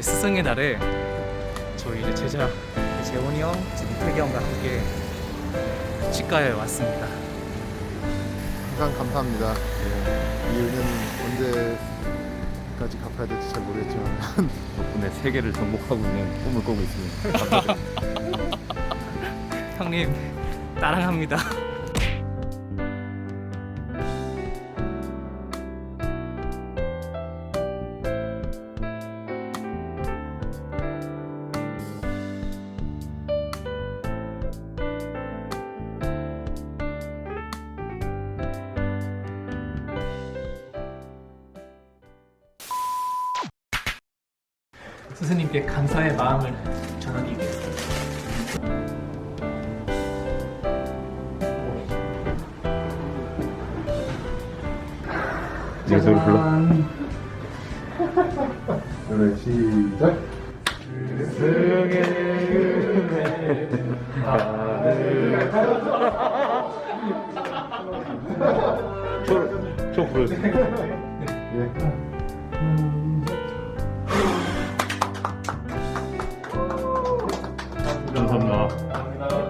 스승의 날에 저희 이제 제자 재원이 형, 태기 형과 함께 치과에 왔습니다. 항상 감사합니다. 예, 이 은혜는 언제까지 갚아야 될지 잘 모르겠지만 덕분에 세계를 정복하고 있는 꿈을 꾸고 있습니다. 형님 따랑합니다. 스승님께 감사의 마음을 전하기 위해서 이제 노래 불러. 노래 시작. 저 불러주세요. 예. 감사합니다.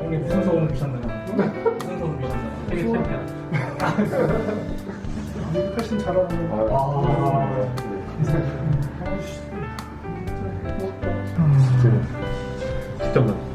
형님 무슨 소원 주셨나요? 무슨 소원 주셨나요? 세계 챔피언. 훨씬 잘하는 거. 아. 직접 나.